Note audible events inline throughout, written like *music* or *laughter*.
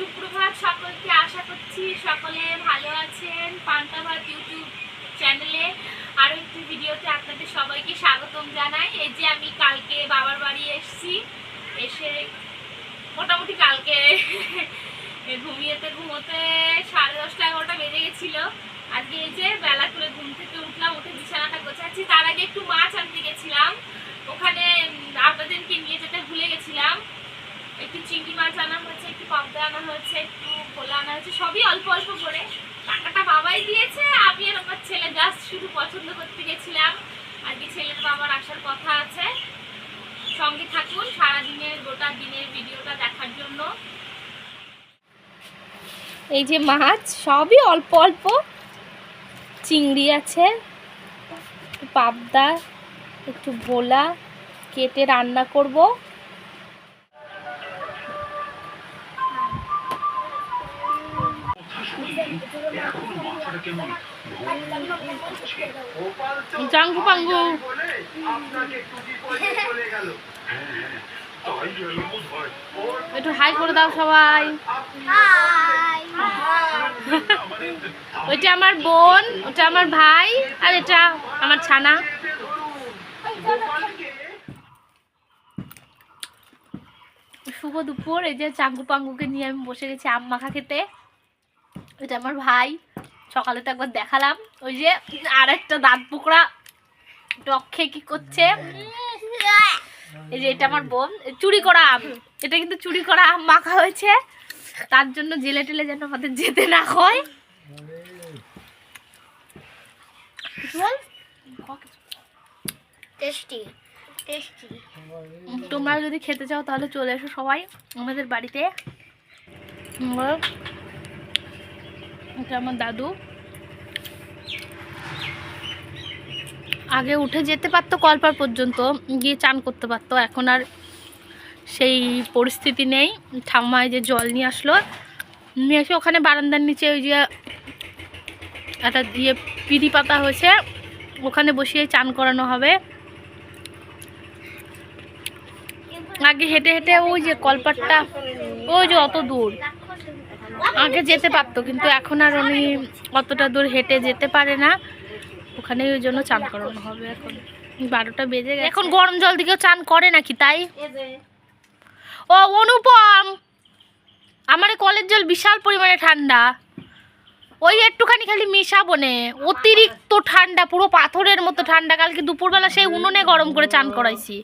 সুপ্রভাত সকলকে আশা করছি সকলে ভালো আছেন। পান্তা ভাত ইউটিউব চ্যানেলে আরও একটি ভিডিওতে আপনাদের সবাইকে স্বাগতম জানাই। এই যে আমি কালকে বাবার বাড়ি এসেছি। এসে মোটামুটি কালকে ঘুমিয়েতে ঘুমোতে সাড়ে দশটা এগারোটা বেজে গেছিল। আজকে এই যে বেলা করে ঘুম থেকে উঠলাম, উঠে বিছানাটা গোছাচ্ছি। তার আগে একটু মাছ আনতে গেছিলাম। ওখানে আপনাদেরকে নিয়ে যেতে ভুলে গেছিলাম। একটু চিংড়ি মাছ আনা হয়েছে, একটু পাবদা আনা হয়েছে, একটু খোলা আনা হয়েছে, সবই অল্প অল্প করে। টাকাটা বাবাই দিয়েছে, আমি আর আমার ছেলে জাস্ট শুধু পছন্দ করতে গেছিলাম। আর কি ছেলের বাবার আসার কথা আছে। সঙ্গে থাকুন, সারাদিনের গোটা দিনের ভিডিওটা দেখার জন্য। এই যে মাছ, সবই অল্প অল্প। চিংড়ি আছে পাবদা, একটু ভোলা, কেটে রান্না করব। পাঙ্গু একটু হাই করে দাও সবাই। ওইটা আমার বোন ওটা আমার ভাই, আর এটা আমার ছানা। শুভ দুপুর, এই যে চাঙ্গু পাঙ্গুকে নিয়ে আমি বসে গেছি আম মাখা খেতে এটা আমার ভাই। সকালে তো একবার দেখালাম। ওই যে আর একটা দাঁত পোকরা টক খেয়ে কি করছে? এই যে এটা আমার বোন। চুরি করা আম। এটা কিন্তু চুরি করা আম মাখা হয়েছে। তার জন্য জেলে টেলে যেন আমাদের যেতে না হয়। টেস্টি। টেস্টি। তোমরা যদি খেতে চাও তাহলে চলে এসো সবাই আমাদের বাড়িতে। এটা আমার দাদু? আগে উঠে যেতে পারতো কলপার পর্যন্ত, গিয়ে চান করতে পারতো। এখন আর সেই পরিস্থিতি নেই। ঠাম্মায় যে জল নিয়ে আসলো। নিয়ে এসে ওখানে বারান্দার নিচে ওই যে একটা দিয়ে পিড়ি পাতা হয়েছে, ওখানে বসিয়ে চান করানো হবে। আগে হেঁটে হেঁটে ওই যে কলপাটটা, ওই যে অত দূর। আগে যেতে পারতো কিন্তু এখন আর উনি অতটা দূর হেঁটে যেতে পারে না। ওখানে ওই জন্য চান করানো হবে এখন। বারোটা বেজে গেছে। এখন গরম জল দিকেও চান করে নাকি তাই? ও অনুপম! আমার কলের জল বিশাল পরিমাণে ঠান্ডা। ওই একটুখানি খালি মিশাবো নে। অতিরিক্ত ঠান্ডা পুরো পাথরের মতো ঠান্ডা। কালকে দুপুরবেলা সেই উনুনে গরম করে চান করাইছি।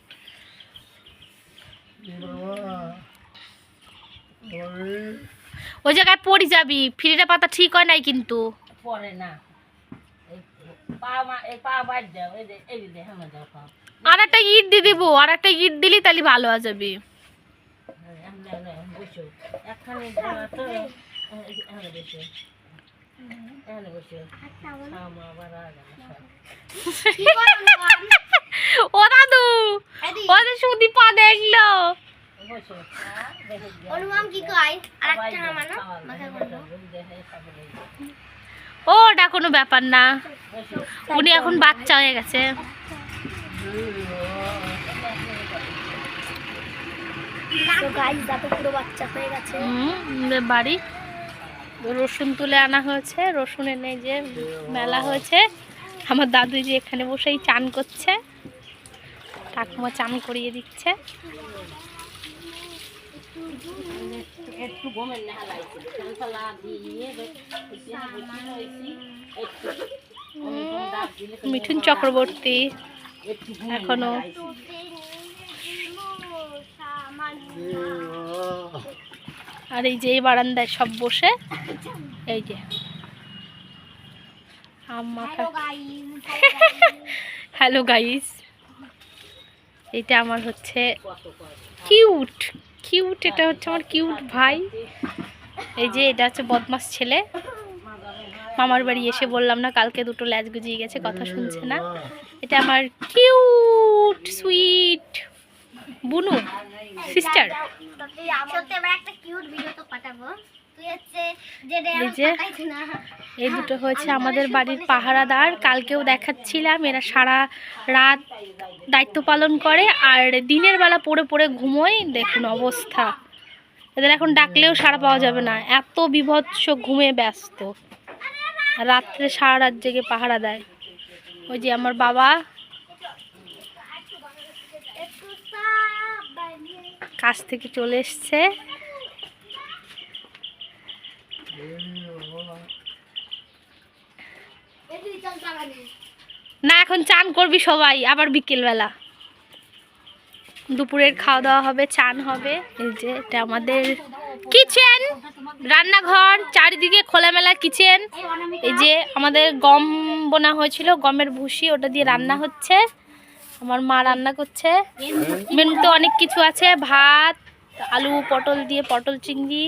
ওই জায়গায় পড়ে যাবি ফ্রিটা পাতা ঠিক হয় নাই কিন্তু। না। এই পা মা এই পা বাদ দাও এই যে এই যে হেমে দাও পা। আর একটা ইট দিয়ে দিবো আর একটা ইট দিলি তাহলে ভালো হয়ে যাবে। আগে *laughs* ও দাদু ও যে সুদি দেখল। ওটা কোনো ব্যাপার না। উনি এখন বাচ্চা হয়ে গেছে। তো গাইস বাচ্চা হয়ে গেছে। হুম, বাড়ি। রসুন তুলে আনা হয়েছে। রসুন এনে যে মেলা হয়েছে। আমার দাদু যে এখানে বসেই চান করছে। ঠাকুমা চান করিয়ে দিচ্ছে। একটু গমের দিয়ে মিঠুন চক্রবর্তী এখনও। আর এই যে এই বারান্দায় সব বসে এই যে। হ্যালো গাইস *laughs* এটা আমার হচ্ছে কিউট কিউট এটা হচ্ছে আমার কিউট ভাই। এই যে, এটা হচ্ছে বদমাস ছেলে। মামার বাড়ি এসে বললাম না, কালকে দুটো ল্যাচ গুজিয়ে গেছে, কথা শুনছে না। এটা আমার কিউট সুইট বুনু সিস্টার একটা কিউট ভিডিও তো পাঠাবো। এই যে এই দুটো হয়েছে আমাদের বাড়ির পাহারাদার। কালকেও দেখাচ্ছিলাম এরা সারা রাত দায়িত্ব পালন করে আর দিনের বেলা পড়ে পড়ে ঘুমোয়। দেখুন অবস্থা। এদের এখন ডাকলেও সাড়া পাওয়া যাবে না। এত বিভৎস ঘুমে ব্যস্ত। রাত্রে সারা রাত জেগে পাহারা দেয়। ওই যে আমার বাবা। কাছ থেকে চলে এসছে। না, এখন চান করবি সবাই, আবার বিকেলবেলা। দুপুরের খাওয়া দাওয়া হবে, চান হবে। এই যে, এটা আমাদের কিচেন, রান্নাঘর, চারিদিকে খোলামেলা কিচেন। এই যে, আমাদের গম বোনা হয়েছিল, গমের ভুসি, ওটা দিয়ে রান্না হচ্ছে। আমার মা রান্না করছে। মেনুতে অনেক কিছু আছে, ভাত, আলু, পটল দিয়ে পটল চিংড়ি।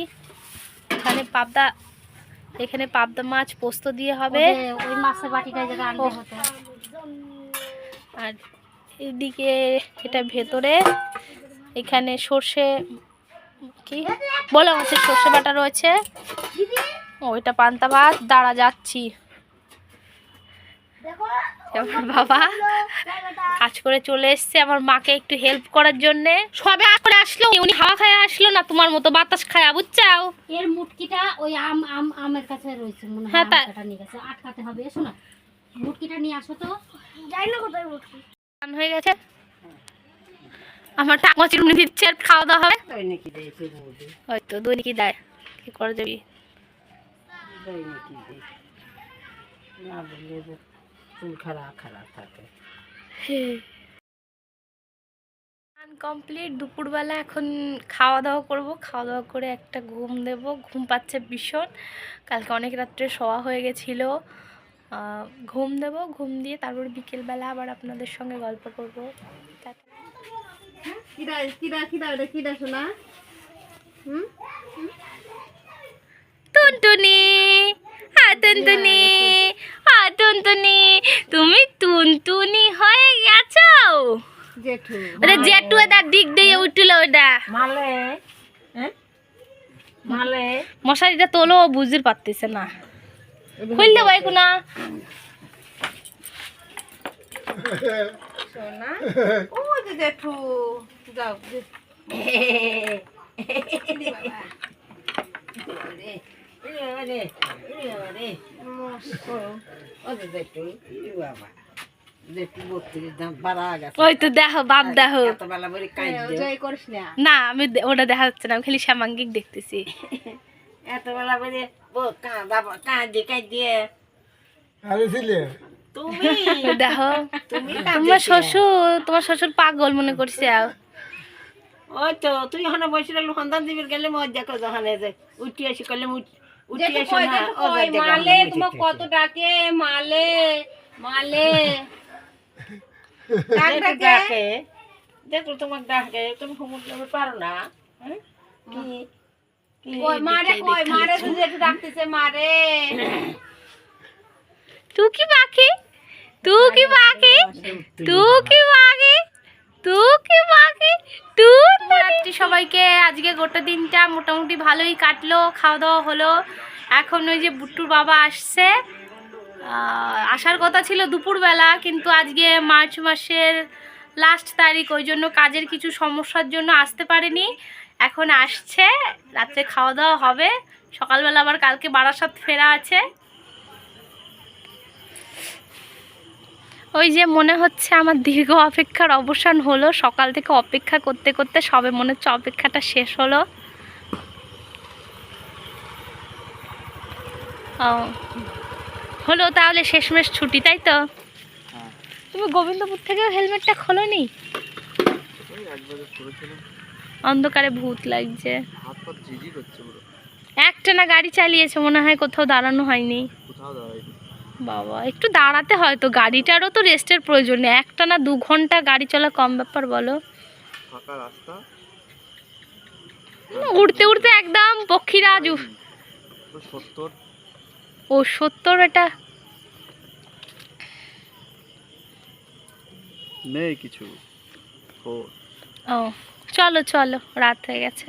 এখানে পাবদা এখানে পাবদা মাছ পোস্ত দিয়ে হবে। ওই মাছের বাটিটা যেটা আনতে হতো। আর এদিকে এটা ভেতরে এখানে সর্ষে কি? বলো আছে সর্ষে বাটা রয়েছে। ওইটা পান্তা ভাত। দাঁড়া যাচ্ছি। আমার বাবা কাজ করে চলে এসছে আমার মাকে একটু হেল্প করার জন্যে। সবে করে আসলো উনি হাওয়া খায় আসলো না তোমার মতো বাতাস খায়া বুঝছাও এর মুটকিটা ওই আম আম আমের কাছে রয়েছে মনে হয় হ্যাঁ, নিয়ে গেছে আটকাতে হবে এসো না। মুটকিটা নিয়ে আসো তো। যাই না কোথায় মুটকি? স্নান হয়ে গেছে। আমার টাকা চিরুনি দিচ্ছে আর খাওয়া দাওয়া হবে। তুই বলবি হয়তো দৈনিকই দেয়। কি করে যাবি দৈনিকই দেয়। না বললে যে চুল খারাপ খারাপ থাকে। কমপ্লিট দুপুরবেলা এখন খাওয়া দাওয়া করব। খাওয়া দাওয়া করে একটা ঘুম দেব। ঘুম পাচ্ছে ভীষণ। কালকে অনেক রাত্রে শোয়া হয়ে গেছিল। ঘুম দেব ঘুম দিয়ে তারপর বিকেলবেলা আবার আপনাদের সঙ্গে গল্প করব। টুনটুনি হ্যাঁ টুনটুনি। টুনটুনি তুমি টুনটুনি হয়ে গেছো। জেঠু। ওটা জেটু এটা দিক দিয়ে উঠল ওটা। মালে হ্যাঁ মালে। মশারিটা তোলো বুঝতে পারতেছে না। খুলতে পাই না সোনা? ও যে জেঠু যাও। *laughs* ওই তো দেখো বাপ দেখো না। না আমি ওটা দেখা যাচ্ছে না আমি খালি শ্যামাঙ্গিক দেখতেছি। এতবেলা করে কাঁদি কাঁদিয়ে তুমি? *laughs* দেখো তুমি তোমার শ্বশুর তোমার শ্বশুর পাগল মনে করছে আর। ওই তো তুই ওখানে বসে সন্তান দিবির গেলে মজা করে ওখানে উঠি আসি করলে মালে তোমার কত ডাকে? মালে মালে। ডাকে দেখো তোমাকে ডাকে তুমি সমুদ্র পারো না হ্যাঁ? কি? মারে কই মারে তুই একটু ডাকতেছে মারে। তু কি বাকি তু কি বাকি তু কি বাকি তু কি বাকি তু সবাইকে। আজকে গোটা দিনটা মোটামুটি ভালোই কাটলো খাওয়া দাওয়া হলো। এখন ওই যে বুট্টুর বাবা আসছে। আসার কথা ছিল দুপুরবেলা, কিন্তু আজকে মার্চ মাসের লাস্ট তারিখ, ওই জন্য কাজের কিছু সমস্যার জন্য আসতে পারেনি। এখন আসছে, রাত্রে খাওয়া দাওয়া হবে। সকালবেলা আবার কালকে বারাসাত ফেরা আছে। ওই যে মনে হচ্ছে আমার দীর্ঘ অপেক্ষার অবসান হলো। সকাল থেকে অপেক্ষা করতে করতে সবে মনে হচ্ছে অপেক্ষাটা শেষ হলো। ও। হলো তাহলে শেষমেশ ছুটি তাই তো? তুমি গোবিন্দপুর থেকেও হেলমেটটা খোলোনি? অন্ধকারে ভূত লাগছে। একটা না গাড়ি চালিয়েছে মনে হয় কোথাও দাঁড়ানো হয়নি। বাবা একটু দাঁড়াতে হয় তো গাড়িটারও তো রেস্টের প্রয়োজন নেই। একটা না দু ঘণ্টা গাড়ি চলা কম ব্যাপার বলো। উড়তে উড়তে একদম পক্ষীরাজ ও সত্তর এটা। নেই কিছু। ও চলো চলো রাত হয়ে গেছে।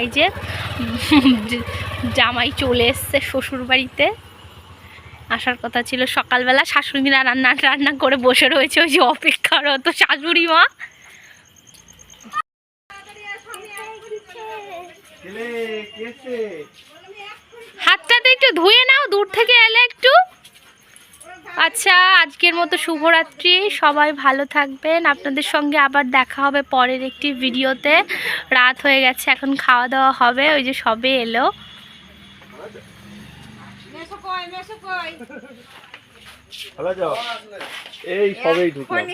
এই যে জামাই চলে এসছে শ্বশুর বাড়িতে আসার কথা ছিল সকালবেলা শাশুড়িরা রান্না রান্না করে বসে রয়েছে ওই যে অপেক্ষারত শাশুড়ি মা। হাতটাতে একটু ধুয়ে নাও দূর থেকে এলে একটু। আচ্ছা আজকের মতো শুভরাত্রি। সবাই ভালো থাকবেন। আপনাদের সঙ্গে আবার দেখা হবে পরের একটি ভিডিওতে। রাত হয়ে গেছে এখন খাওয়া দাওয়া হবে। ওই যে সবে এলো। এই সবেই ঢুকলাম।